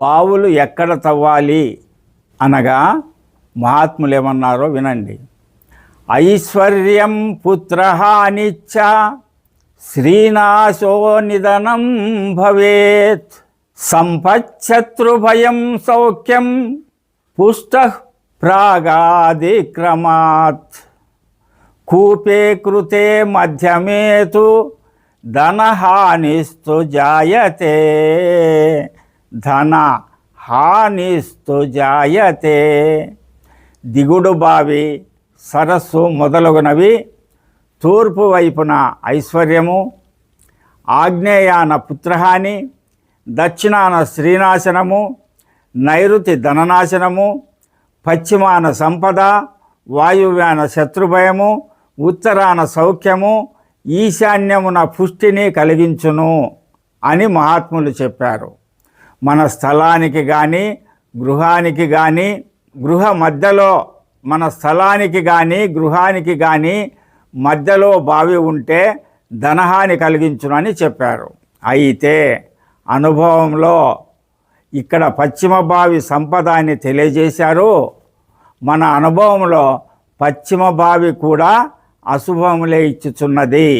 బావులు ఎక్కడ తవ్వాలి? అనగా మహాత్ములు ఏమన్నారో వినండి. ఐశ్వర్యం పుత్ర అనిచ్చ శ్రీనాశో నిధనం భవేత్. సంపచ్చత్రుభయం సౌఖ్యం పుష్ట ప్రాగాదిక్రమాత్. కూపే కృతే మధ్యమేతు ధనహానిస్తు జాయతే. ధన హానిస్తు జాయతే దిగుడు బావి సరస్సు మొదలగునవి తూర్పు వైపున ఐశ్వర్యము ఆగ్నేయాన పుత్రహాని దక్షిణాన శ్రీనాశనము నైరుతి ధననాశనము పశ్చిమాన సంపద వాయువ్యాన శత్రుభయము ఉత్తరాన సౌఖ్యము ఈశాన్యమున పుష్టిని కలిగించును అని మహాత్ములు చెప్పారు. మన స్థలానికి కానీ గృహానికి కానీ గృహ మధ్యలో మన స్థలానికి కానీ గృహానికి కానీ మధ్యలో బావి ఉంటే ధనహాని కలిగించునని చెప్పారు. అయితే అనుభవంలో ఇక్కడ పశ్చిమ బావి సంపద అని తెలియజేశారు. మన అనుభవంలో పశ్చిమ బావి కూడా అశుభములే ఇచ్చుచున్నది.